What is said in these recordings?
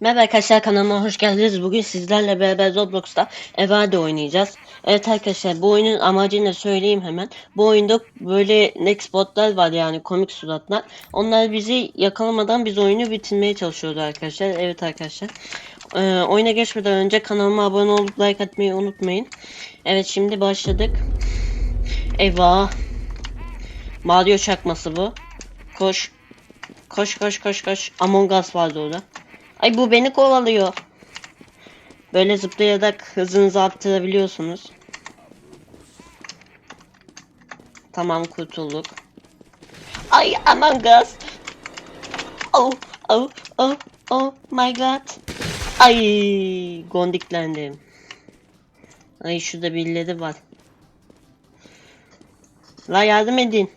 Merhaba arkadaşlar kanalıma hoş geldiniz. Bugün sizlerle beraber Roblox'ta Evade oynayacağız. Evet arkadaşlar bu oyunun amacını söyleyeyim hemen. Bu oyunda böyle next botlar var yani komik suratlar. Onlar bizi yakalamadan biz oyunu bitirmeye çalışıyordu arkadaşlar. Evet arkadaşlar. Ee, oyuna geçmeden önce kanalıma abone olup like atmayı unutmayın. Evet şimdi başladık. Eyvah. Mario çakması bu. Koş. Koş koş koş koş. Among Us vardı orada. Ay bu beni kovalıyor. Böyle zıplayarak hızınızı arttırabiliyorsunuz. Tamam kurtulduk. Ay Among Us. Oh oh oh oh my god. Ay gondiklendim. Ay şurada birileri var. La yardım edin.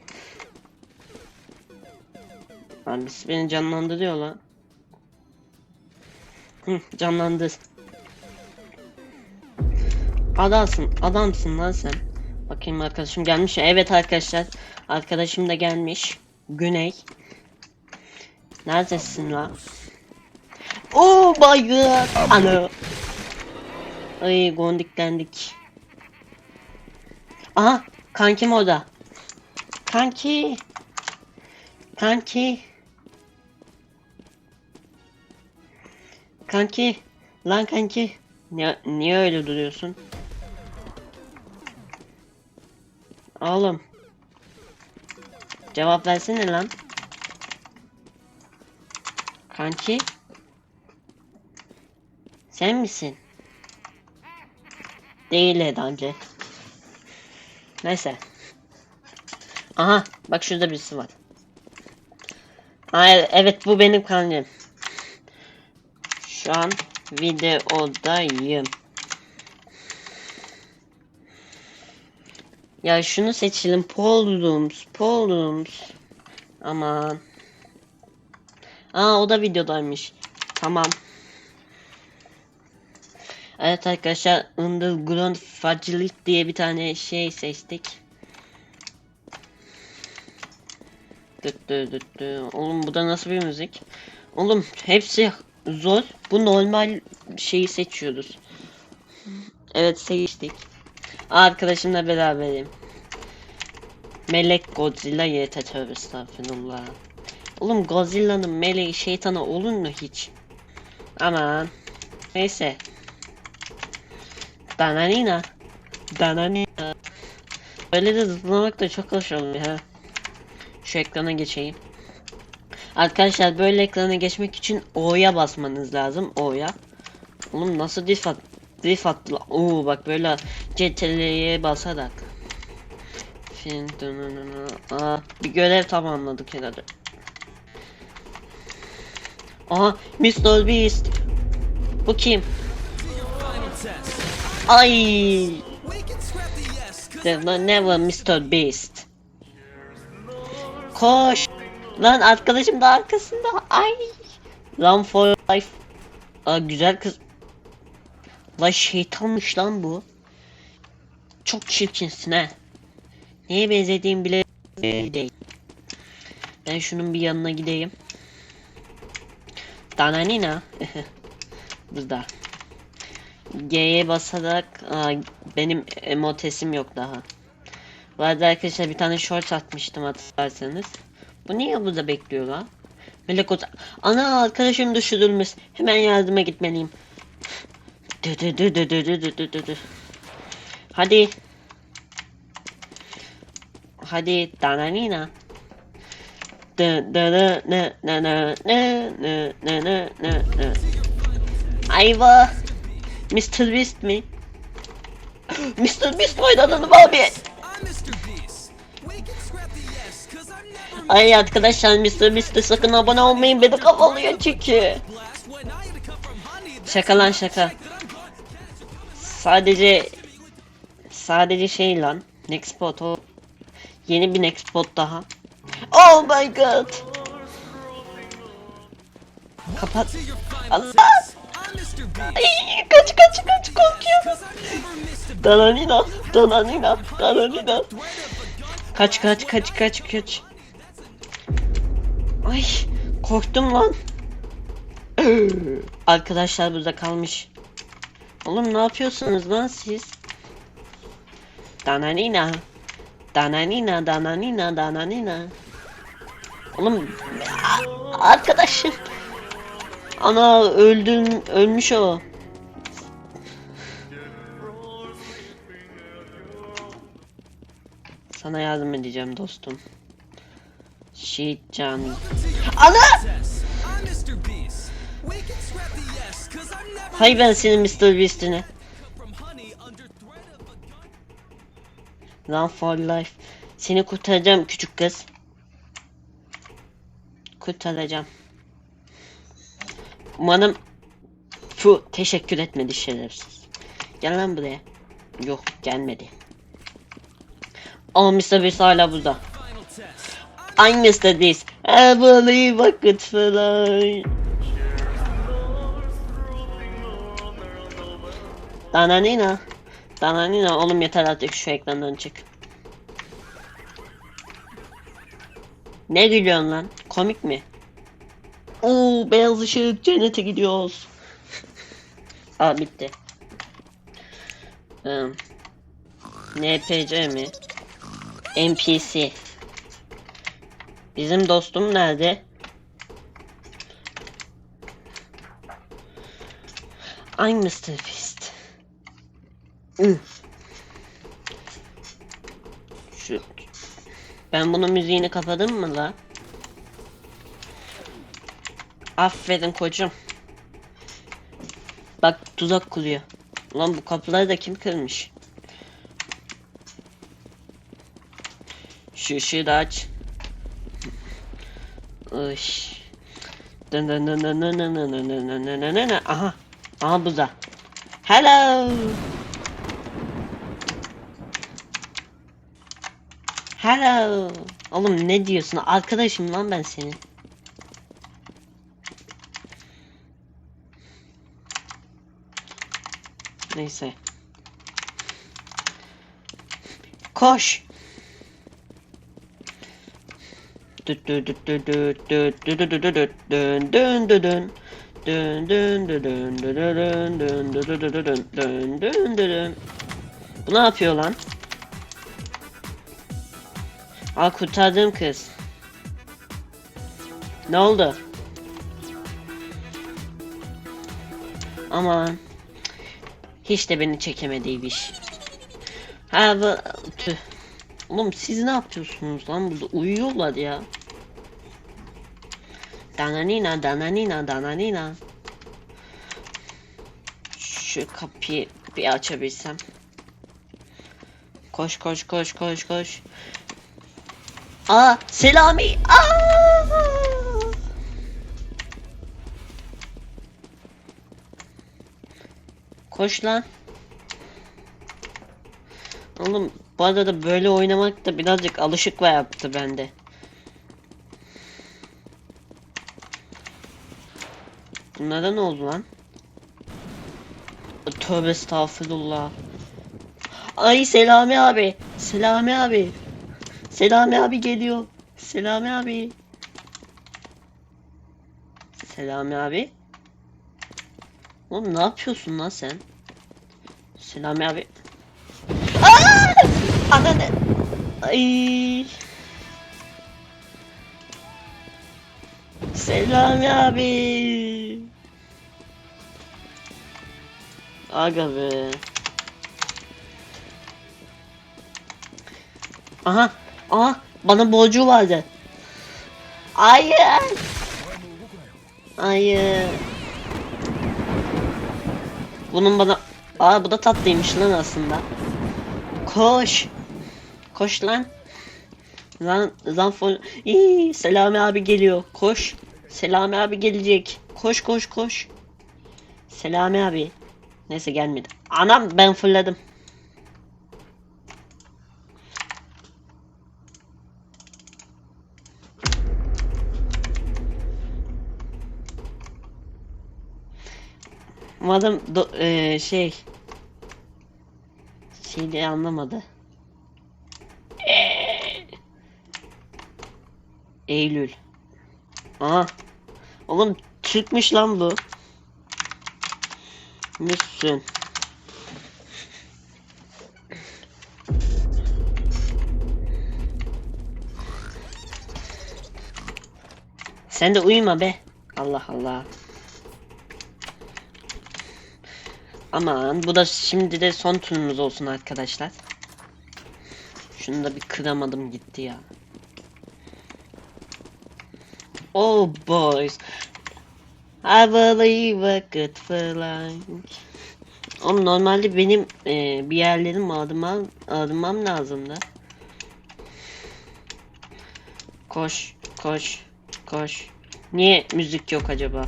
Abi beni canlandırıyor lan. Hı, canlandır. Adamsın, adamsın lan sen. Bakayım arkadaşım gelmiş. Evet arkadaşlar, arkadaşım da gelmiş. Güney. Neredesin lan? Oh my god. Ana. Ay gondiklendik. Aha, kankim orada. Kanki. Kanki. Kanki, lan kanki. Niye, niye öyle duruyorsun? Oğlum. Cevap versene lan. Kanki. Sen misin? Değil Edancı. Neyse. Aha bak şurada birisi var. Aa, evet bu benim kankim. Şu an videodayım. Ya şunu seçelim. Polrooms. Polrooms. Aman. Aa o da videodaymış. Tamam. Evet arkadaşlar Underground Fragility diye bir tane şey seçtik. Dıt dıt dıt. Oğlum bu da nasıl bir müzik? Oğlum hepsi zor. Bu normal şeyi seçiyoruz. Evet seçtik. Arkadaşımla beraberim. Melek Godzilla YT tövbe estağfurullah. Oğlum Godzilla'nın meleği şeytanı olur mu hiç? Aman. Neyse. Dananina. Dananina. Böyle de zıplamak da çok hoş oluyor ha. Şu ekrana geçeyim. Arkadaşlar böyle ekrana geçmek için O'ya basmanız lazım. O'ya. Oğlum nasıl diff at diff attı lan. Oo bak böyle CTRL'ye basarak. Aa, bir görev tamamladık herhalde. Aha Mr. Beast. Bu kim? Ay. Never, never Mr. Beast. Koş. Lan arkadaşım da arkasında. Ay. Run for life. Aa, güzel kız. La şeytanmış lan bu. Çok çirkinsin ha. Neye benzediğim bile değil. Ben şunun bir yanına gideyim. Dananina. Burada. G'ye basarak aa, benim emotesim yok daha. Bu arkadaşlar bir tane short atmıştım hatırlarsanız. Bu niye burada bekliyor lan? Melek Oza... Ana arkadaşım düşürülmüş. Hemen yardıma gitmeliyim. Dü dü dü dü dü dü dü dü dü. Hadi. Hadi dananina. Dı dı dı nı nı nı nı nı nı nı nı nı. Ayva. Mr. Beast mi? Mr. Beast oynadım abi. Ay arkadaşlar Mr. Mr. sakın abone olmayın beni kafalıyor çünkü. Şaka lan şaka. Sadece sadece şey lan. Nextbot o. Yeni bir Nextbot daha. Oh my god. Kapat. Allah. Ay, kaç kaç kaç korkuyorum. Dananina, Dananina, Dananina. Kaç kaç kaç kaç kaç. Ay korktum lan. Arkadaşlar burada kalmış. Oğlum ne yapıyorsunuz lan siz? Dananina. Dananina, dananina, dananina. Oğlum arkadaşım. Ana öldün, ölmüş o. Sana yardım edeceğim dostum. Şehit can. Ana! Hay ben senin Mr. Beast'ine. Run for life. Seni kurtaracağım küçük kız. Kurtaracağım. Umarım şu teşekkür etmedi şerefsiz. Gel lan buraya. Yok gelmedi. Ama Mr. Beast hala burada. I'm Mr. Beast. I believe I could fly. Dananina. Dananina. Oğlum yeter artık şu ekrandan çık. Ne gülüyorsun lan? Komik mi? Oo beyaz ışık cennete gidiyoruz. Aa bitti. Hmm. NPC mi? NPC. Bizim dostum nerede? I'm Mr. Beast. Şu ben bunun müziğini kapadım mı la? Aferin koçum. Bak tuzak kuruyor. Lan bu kapıları da kim kırmış? Şu ışığı da aç. Iş. Aha. Aha buza. Hello. Hello. Oğlum ne diyorsun? Arkadaşım lan ben senin. Neyse. Koş. Bu ne yapıyor lan? Aa kurtardığım kız. Ne oldu? Aman. Hiç de beni çekemediymiş. Ha bu... Tüh. Oğlum siz ne yapıyorsunuz lan burada? Uyuyorlar ya. Dananina, dananina, dananina. Şu kapıyı bir açabilsem. Koş koş koş koş koş. Aa Selami. Aa! Koş lan. Oğlum bu arada böyle oynamak da birazcık alışıkla yaptı bende. Bunlara ne oldu lan? Tövbe estağfurullah. Ay Selami abi. Selami abi. Selami abi geliyor. Selami abi. Selami abi. Oğlum ne yapıyorsun lan sen? Selami abi. Aa! Ananı. Ay. Selami abi. Aga be. Aha. Aha. Bana borcu vardı. Hayır. Hayır. Bunun bana... Aa bu da tatlıymış lan aslında. Koş. Koş lan. Lan lan fon... İyi, Selami abi geliyor. Koş. Selami abi gelecek. Koş koş koş. Selami abi. Neyse gelmedi. Anam ben fırladım. Madem do- eee, şey şey diye anlamadı. Eylül. Aha. Oğlum Türkmüş lan bu. Müslüm. Sen de uyuma be. Allah Allah. Aman bu da şimdi de son turumuz olsun arkadaşlar. Şunu da bir kıramadım gitti ya. Oh boys. I believe I could fly. Oğlum normalde benim e, bir yerlerim adımam, adımam lazımdı. Koş, koş, koş. Niye müzik yok acaba?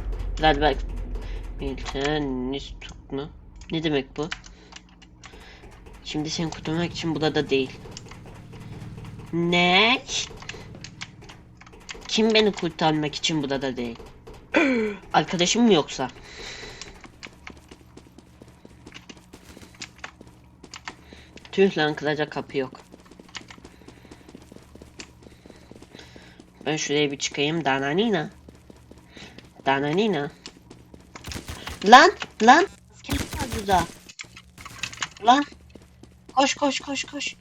Milton Nistuk mu? Ne demek bu? Şimdi seni kurtarmak için burada değil. Ne? Kim beni kurtarmak için burada değil? Arkadaşım mı yoksa? Tüh lan kıracak kapı yok. Ben şuraya bir çıkayım. Dananina. Dananina. Lan lan. Burada? Lan. Koş koş koş koş.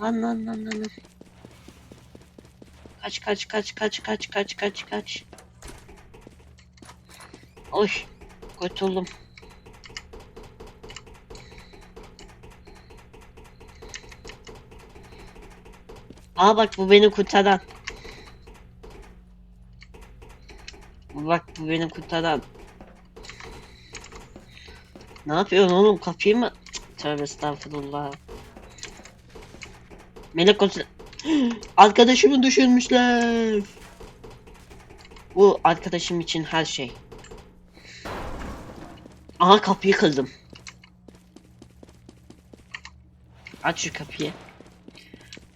Lan lan lan lan. lan. Kaç kaç kaç kaç kaç kaç kaç kaç. Oy. Kurtuldum. Aa bak bu beni kurtaran. Bak bu beni kurtaran. Ne yapıyorsun oğlum kapıyı mı? Tövbe estağfurullah. Melek olsun. Arkadaşımı düşürmüşler. Bu arkadaşım için her şey. Aha kapıyı kırdım. Aç şu kapıyı.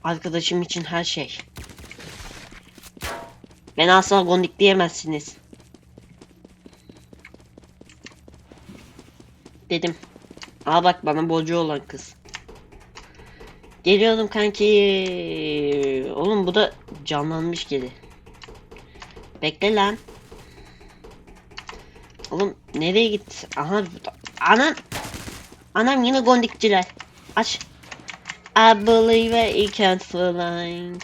Arkadaşım için her şey. Beni asla gondik diyemezsiniz. Dedim. Aa bak bana borcu olan kız. Geliyorum kanki. Oğlum bu da canlanmış geri. Bekle lan. Oğlum nereye gitti? Aha. Anam. Anam yine gondikçiler. Aç. I believe I can fly.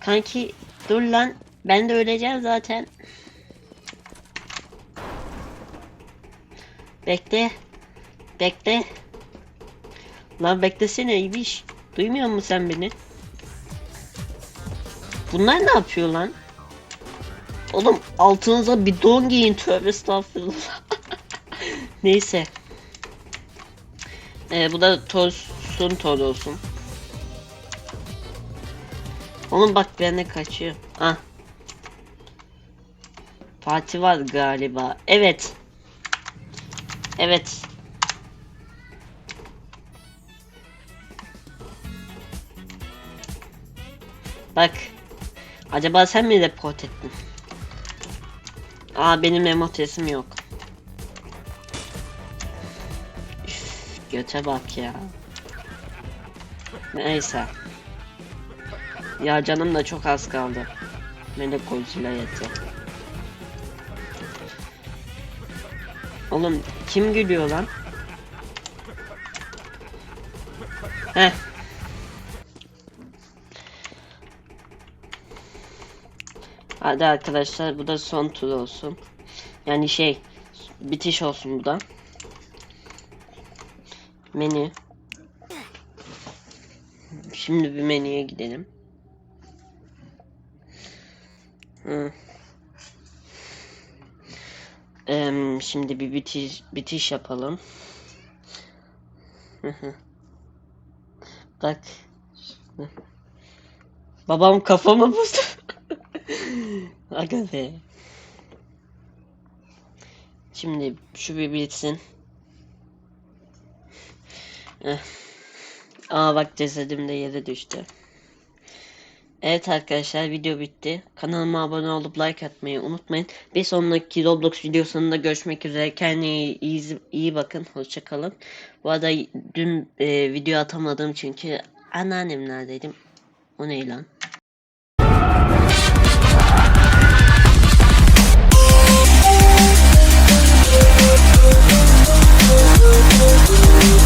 Kanki dur lan. Ben de öleceğim zaten. Bekle. Bekle. Lan beklesene ibiş. Duymuyor musun sen beni? Bunlar ne yapıyor lan? Oğlum altınıza bir don giyin tövbe estağfurullah. Neyse. Ee, bu da tosun toz olsun. Oğlum bak bende kaçıyor. Ah. Fatih var galiba. Evet. Evet. Bak. Acaba sen mi report ettin? Aa benim emotesim yok. Üf, göte bak ya. Neyse. Ya canım da çok az kaldı. Melek Godzilla yeter. Oğlum kim gülüyor lan? Heh. Hadi arkadaşlar bu da son tur olsun. Yani şey bitiş olsun bu da. Menü. Şimdi bir menüye gidelim. Hı. Em, şimdi bir bitiş bitiş yapalım. Bak. Babam kafamı bozdu. Aga. Şimdi şu bir bitsin. Eh. Aa bak cesedim de yere düştü. Evet arkadaşlar video bitti. Kanalıma abone olup like atmayı unutmayın. Bir sonraki Roblox videosunda görüşmek üzere. Kendine iyi, iyi, iyi bakın. Hoşçakalın. Bu arada dün e, video atamadım çünkü anneannemlerdeydim. O ne lan? Thank you.